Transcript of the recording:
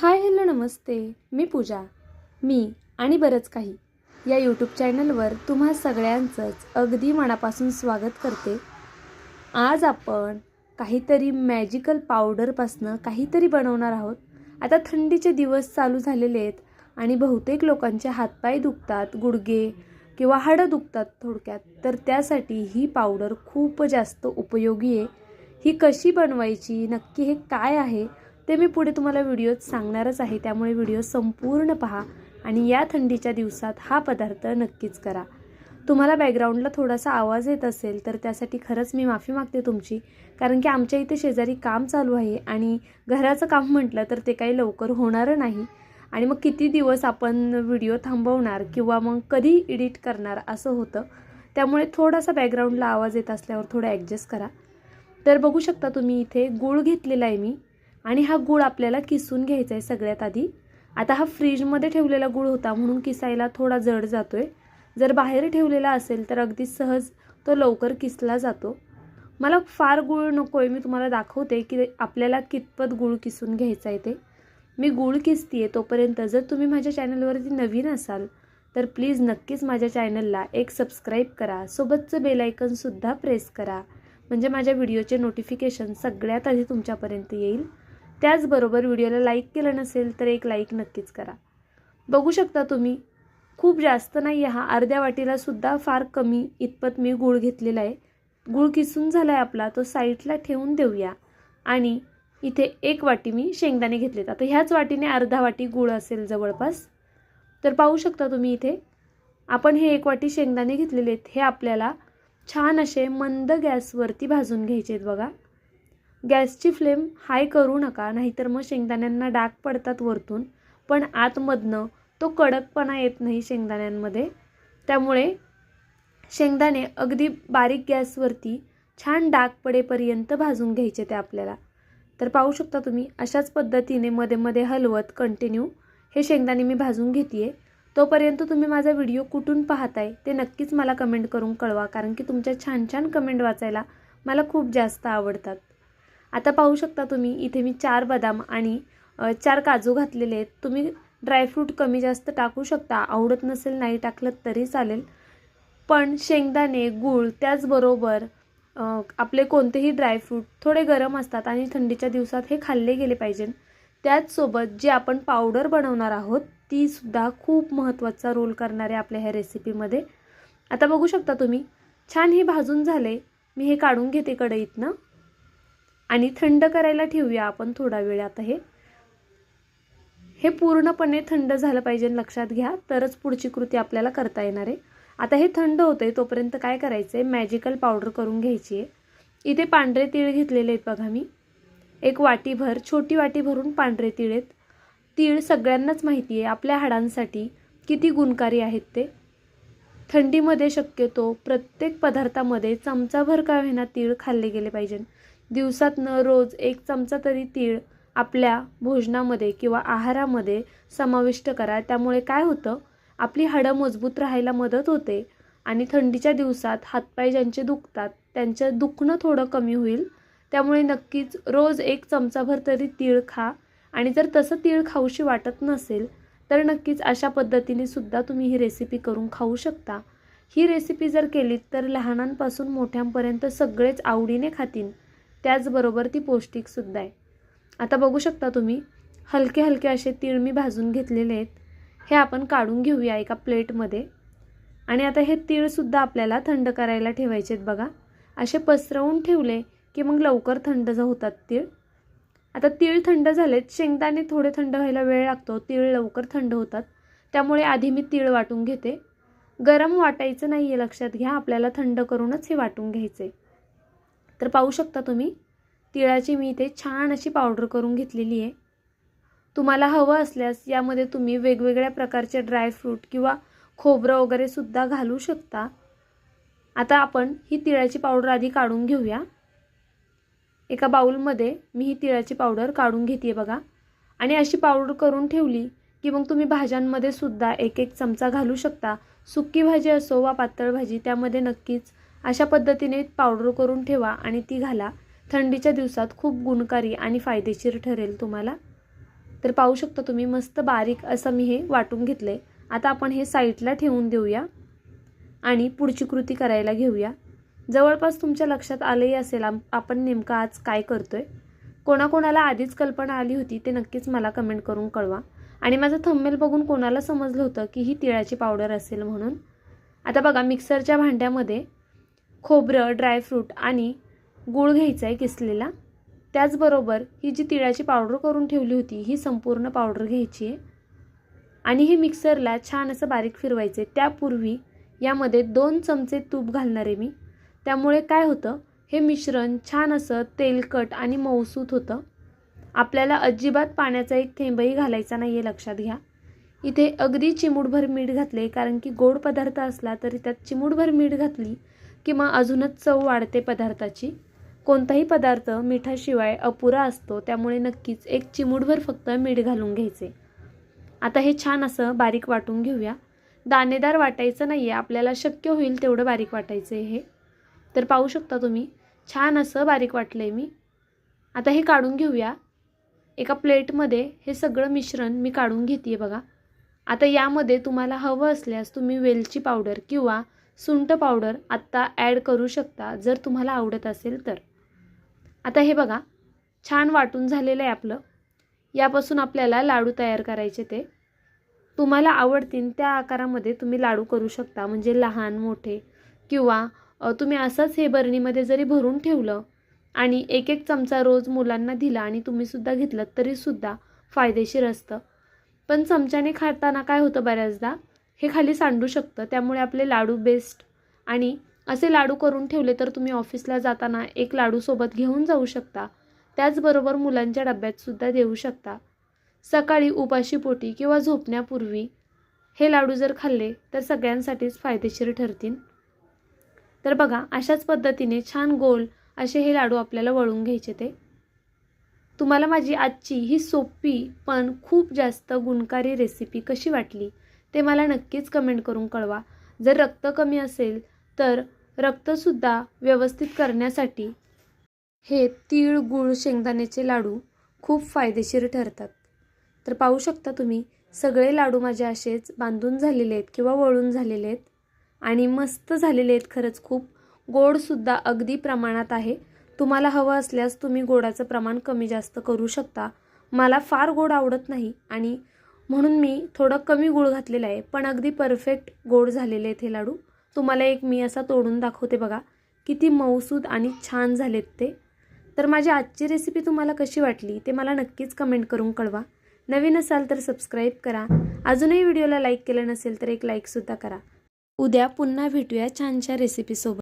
Hi hello नमस्ते. मी पूजा. मी आणि बरंच काही. या यूट्यूब चॅनलवर तुम्हा सगळ्यांचंच अगदी मनापासून स्वागत करते. आज आपण काहीतरी मॅजिकल पावडरपासनं काहीतरी बनवणार आहोत. आता थंडीचे दिवस चालू झालेले आहेत आणि बहुतेक लोकांचे हातपाय दुखतात गुडघे किंवा हाडं दुखतात थोडक्यात. तर त्यासाठी ही पावडर खूप जास्त उपयोगी आहे. ही कशी बनवायची नक्की हे काय आहे ते मी पुढे तुम्हाला व्हिडिओत सांगणारच आहे. त्यामुळे व्हिडिओ संपूर्ण पहा आणि या थंडीच्या दिवसात हा पदार्थ नक्कीच करा. तुम्हाला बॅकग्राऊंडला थोडासा आवाज येत असेल तर त्यासाठी खरंच मी माफी मागते तुमची. कारण की आमच्या इथे शेजारी काम चालू आहे आणि घराचं काम म्हटलं तर ते काही लवकर होणारं नाही. आणि मग किती दिवस आपण व्हिडिओ थांबवणार किंवा मग कधी एडिट करणार असं होतं. त्यामुळे थोडासा बॅकग्राऊंडला आवाज येत असल्यावर थोडं ॲडजस्ट करा. तर बघू शकता तुम्ही इथे गूळ घेतलेला आहे मी. आणि हा गूळ आपल्याला किसून घ्यायचा आहे सगळ्यात आधी. आता हा फ्रीजमध्ये ठेवलेला गूळ होता म्हणून किसायला थोडा जड जातो आहे जर बाहेर ठेवलेला असेल तर अगदी सहज तो लवकर किसला जातो. मला फार गूळ नको आहे मी तुम्हाला दाखवते की आपल्याला कितपत गूळ किसून घ्यायचा आहे ते. मी गूळ किसते आहे तोपर्यंत जर तुम्ही माझ्या चॅनलवरती नवीन असाल तर प्लीज नक्कीच माझ्या चॅनलला एक सबस्क्राईब करा. सोबतचं बेलायकनसुद्धा प्रेस करा. म्हणजे माझ्या व्हिडिओचे नोटिफिकेशन सगळ्यात आधी तुमच्यापर्यंत येईल. त्याचबरोबर व्हिडिओला लाईक केलं नसेल तर एक लाईक नक्कीच करा. बघू शकता तुम्ही खूप जास्त नाही हा अर्ध्या वाटीला सुद्धा फार कमी इतपत मी गूळ घेतलेला आहे. गूळ किसून झाला आहे आपला तो साईडला ठेवून देऊया. आणि इथे एक वाटी मी शेंगदाणे घेतलेत. आता ह्याच वाटीने अर्धा वाटी गूळ असेल जवळपास. तर पाहू शकता तुम्ही इथे आपण हे एक वाटी शेंगदाणे घेतलेले आहेत. हे आपल्याला छान असे मंद गॅसवरती भाजून घ्यायचे आहेत बघा. गॅसची फ्लेम हाय करू नका नाहीतर मग शेंगदाण्यांना डाग पडतात वरतून. पण आतमधनं तो कडकपणा येत नाही शेंगदाण्यांमध्ये. त्यामुळे शेंगदाणे अगदी बारीक गॅसवरती छान डाग पडेपर्यंत भाजून घ्यायचे ते आपल्याला. तर पाहू शकता तुम्ही अशाच पद्धतीने मध्ये मध्ये हलवत कंटिन्यू हे शेंगदाणे मी भाजून घेते आहे तोपर्यंत तुम्ही माझा व्हिडिओ कुठून पाहताय ते नक्कीच मला कमेंट करून कळवा कारण की तुमच्या छान छान कमेंट वाचायला मला खूप जास्त आवडतात. आता पाहू शकता तुम्ही इथे मी चार बदाम आणि चार काजू घातलेले आहेत. तुम्ही ड्रायफ्रूट कमी जास्त टाकू शकता. आवडत नसेल नाही टाकलं तरी चालेल. पण शेंगदाणे गूळ त्याचबरोबर आपले कोणतेही ड्रायफ्रूट थोडे गरम असतात आणि थंडीच्या दिवसात हे खाल्ले गेले पाहिजे. त्याचसोबत जी आपण पावडर बनवणार आहोत तीसुद्धा खूप महत्त्वाचा रोल करणारे आपल्या ह्या रेसिपीमध्ये. आता बघू शकता तुम्ही छान हे भाजून झाले. मी हे काढून घेते कढईतनं. आणि थंड करायला ठेवूया आपण थोडा वेळ आता हे. हे पूर्णपणे थंड झालं पाहिजे लक्षात घ्या तरच पुढची कृती आपल्याला करता येणार आहे. आता हे थंड होतं आहे तोपर्यंत काय करायचं आहे मॅजिकल पावडर करून घ्यायची आहे इथे पांढरे तीळ घेतलेले आहेत बघा मी. एक वाटीभर छोटी वाटी भरून पांढरे तीळ आहेत. तीळ सगळ्यांनाच माहिती आहे आपल्या हाडांसाठी किती गुणकारी आहेत ते. थंडीमध्ये शक्यतो प्रत्येक पदार्थामध्ये चमचाभर का होईना तीळ खाल्ले गेले पाहिजे दिवसातनं रोज एक चमचा तरी तीळ आपल्या भोजनामध्ये किंवा आहारामध्ये समाविष्ट करा. त्यामुळे काय होतं? आपली हाडं मजबूत राहायला मदत होते आणि थंडीच्या दिवसात हातपाय ज्यांचे दुखतात त्यांचं दुखणं थोडं कमी होईल. त्यामुळे नक्कीच रोज एक चमचाभर तरी तीळ खा आणि जर तसं तीळ खाऊशी वाटत नसेल तर नक्कीच अशा पद्धतीने सुद्धा तुम्ही ही रेसिपी करून खाऊ शकता. ही रेसिपी जर केलीत तर लहानांपासून मोठ्यांपर्यंत सगळेच आवडीने खातील त्याचबरोबर ती पौष्टिकसुद्धा आहे. आता बघू शकता तुम्ही हलके हलके असे तीळ मी भाजून घेतलेले आहेत. हे आपण काढून घेऊया एका प्लेटमध्ये. आणि आता हे तीळसुद्धा आपल्याला थंड करायला ठेवायचे आहेत बघा. असे पसरवून ठेवले की मग लवकर थंड होतात तीळ. आता तीळ थंड झालेत शेंगदाणे थोडे थंड व्हायला वेळ लागतो तीळ लवकर थंड होतात. त्यामुळे आधी मी तीळ वाटून घेते. गरम वाटायचं नाही आहे लक्षात घ्या आपल्याला थंड करूनच हे वाटून घ्यायचं आहे तर पाहू शकता तुम्ही तिळाची मी इथे छान अशी पावडर करून घेतलेली आहे. तुम्हाला हवं असल्यास यामध्ये तुम्ही वेगवेगळ्या प्रकारचे ड्रायफ्रूट किंवा खोबरं वगैरेसुद्धा घालू शकता. आता आपण ही तिळाची पावडर आधी काढून घेऊया. एका बाऊलमध्ये मी ही तिळाची पावडर काढून घेते बघा. आणि अशी पावडर करून ठेवली की मग तुम्ही भाज्यांमध्ये सुद्धा एक एक चमचा घालू शकता. सुक्की भाजी असो वा पातळ भाजी त्यामध्ये नक्कीच अशा पद्धतीने पावडर करून ठेवा आणि ती घाला. थंडीच्या दिवसात खूप गुणकारी आणि फायदेशीर ठरेल तुम्हाला. तर पाहू शकता तुम्ही मस्त बारीक असं मी हे वाटून घेतलं आहे आता आपण हे साईडला ठेवून देऊया आणि पुढची कृती करायला घेऊया. जवळपास तुमच्या लक्षात आलंही असेल आपण नेमकं आज काय करतो आहे कोणाकोणाला आधीच कल्पना आली होती ते नक्कीच मला कमेंट करून कळवा. आणि माझं थंबनेल बघून कोणाला समजलं होतं की ही तिळाची पावडर असेल म्हणून. आता बघा मिक्सरच्या भांड्यामध्ये खोबरं ड्रायफ्रूट आणि गूळ घ्यायचा आहे किसलेला. त्याचबरोबर ही जी तिळाची पावडर करून ठेवली होती ही संपूर्ण पावडर घ्यायची आहे. आणि हे मिक्सरला छान असं बारीक फिरवायचे त्यापूर्वी यामध्ये दोन चमचे तूप घालणार आहे मी. त्यामुळे काय होतं हे मिश्रण छान असं तेलकट आणि मऊसूत होतं. आपल्याला अजिबात पाण्याचा एक थेंबही घालायचा नाही आहे लक्षात घ्या. इथे अगदी चिमूटभर मीठ घातले कारण की गोड पदार्थ असला तरी त्यात चिमूटभर मीठ घातली किंवा अजूनच चव वाढते पदार्थाची कोणताही पदार्थ मिठाशिवाय अपुरा असतो त्यामुळे नक्कीच एक चिमूटभर फक्त मीठ घालून घ्यायचे. आता हे छान असं बारीक वाटून घेऊया. दाणेदार वाटायचं नाही आहे आपल्याला शक्य होईल तेवढं बारीक वाटायचं आहे हे. तर पाहू शकता तुम्ही छान असं बारीक वाटलं आहे मी. आता हे काढून घेऊया. एका प्लेटमध्ये हे सगळं मिश्रण मी काढून घेते बघा. आता यामध्ये तुम्हाला हवं असल्यास तुम्ही वेलची पावडर किंवा सुंट पावडर आत्ता ॲड करू शकता जर तुम्हाला आवडत असेल तर. आता हे बघा छान वाटून झालेलं आहे आपलं. यापासून आपल्याला लाडू तयार करायचे ते. तुम्हाला आवडतील त्या आकारामध्ये तुम्ही लाडू करू शकता म्हणजे लहान मोठे किंवा तुम्ही असंच हे बरणीमध्ये जरी भरून ठेवलं आणि एक एक चमचा रोज मुलांना दिला आणि तुम्हीसुद्धा घेतलं तरीसुद्धा फायदेशीर असतं. पण चमच्याने खाताना काय होतं बऱ्याचदा हे खाली सांडू शकतं. त्यामुळे आपले लाडू बेस्ट आणि असे लाडू करून ठेवले तर तुम्ही ऑफिसला जाताना एक लाडू सोबत घेऊन जाऊ शकता. त्याचबरोबर मुलांच्या डब्यातसुद्धा देऊ शकता. सकाळी उपाशीपोटी किंवा झोपण्यापूर्वी हे लाडू जर खाल्ले तर सगळ्यांसाठीच फायदेशीर ठरतील. तर बघा अशाच पद्धतीने छान गोल असे हे लाडू आपल्याला वळून घ्यायचे ते. तुम्हाला माझी आजची ही सोपी पण खूप जास्त गुणकारी रेसिपी कशी वाटली? ते मला नक्कीच कमेंट करून कळवा. जर रक्त कमी असेल तर रक्तसुद्धा व्यवस्थित करण्यासाठी हे तीळ गूळ शेंगदाण्याचे लाडू खूप फायदेशीर ठरतात. तर पाहू शकता तुम्ही सगळे लाडू माझे असेच बांधून झालेले आहेत किंवा वळून झालेले आहेत आणि मस्त झालेले आहेत खरंच खूप. गोडसुद्धा अगदी प्रमाणात आहे. तुम्हाला हवं असल्यास तुम्ही गोडाचं प्रमाण कमी जास्त करू शकता. मला फार गोड आवडत नाही आणि म्हणून मी थोडं कमी गूळ घातलेलं आहे पण अगदी परफेक्ट गोड झालेले आहेत हे लाडू. तुम्हाला एक मी असा तोडून दाखवते बघा किती मऊसूद आणि छान झालेत ते. तर माझी आजची रेसिपी तुम्हाला कशी वाटली ते मला नक्कीच कमेंट करून कळवा. नवीन असाल तर सबस्क्राईब करा. अजूनही व्हिडिओला लाईक केलं नसेल तर एक लाईकसुद्धा करा. उद्या पुन्हा भेटूया छानशा रेसिपीसोबत